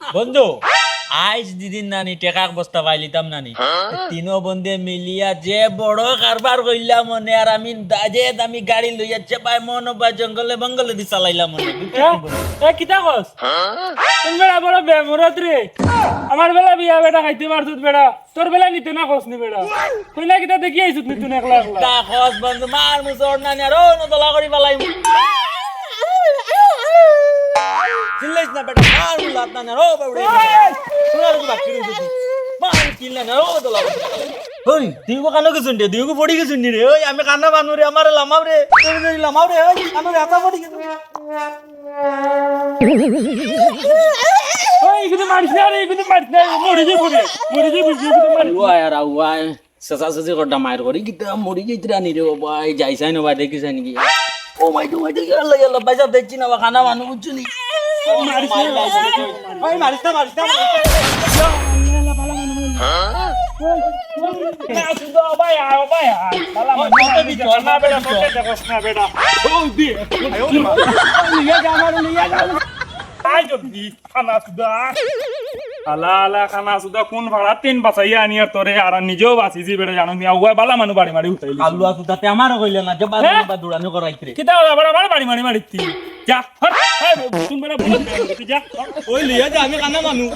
বন্ধু আইস দিদিন নানি টেকা বস্তা পাইলিতাম নানি। তিনো বন্ধে মিলিয়া যে বড় কারবার কইলাম মনে আর আমি দাজে দামি গাড়ি লইয়া চেপাই মন বা জঙ্গলে বঙ্গলে দি চালাইলাম মনে। এ কিতা কস তুমি বেড়া বড় বেমরত রে আমার বেলা বিয়া বেটা খাইতে পারছত বেড়া। তোর বেলা নিতে না কস নি বেড়া? না কিতা দেখি আইছত নি তুই একলা একলা? তা খস বন্ধু মার মুসর নানি আর ও নতলা করি পালাইম চিল্লাইস না বেটা মার নানি আর ও বাবড়ে শোনার কি বাকি রইছে মার কিল্লা না ও দলা ওই তুই কো কানো গেছুন রে তুই কো পড়ি গেছুন রে ওই আমি কান্না বানু রে আমার লামাও রে তোর রে লামাও রে ওই কানো রে আতা পড়ি গেছুন ওই কিন্তু মারিস না রে কিন্তু মারিস না মরে যাই পড়ে মরে যাই বুঝি কিন্তু মারিস ওয়াই আর ওয়াই সসা সসি করটা মায়ের করি কিতা মরি যাইতে রানি রে ভাই যাইছাই না ভাই দেখিছাই নাকি ও মাই টু মাই টু ইয়াল্লা ইয়াল্লা ভাই সব দেখছি না বা খানা বানু বুঝছ মানে কোন ভাড়া তিন বাঁচাইয়া আনি আর তোরে আর নিজেও বাঁচিছি বেটা জানো নি আগুয়া বালা মানু বাড়ি মারি উঠাইলি আলু আসু তাতে আমারও কইলে না যে বাদু করাইতে কিতা বড় বড় বাড়ি মারি মারিতি যা হ্যাঁ বড় বড় যা ওই লিয়া যে আমি কানা মানু।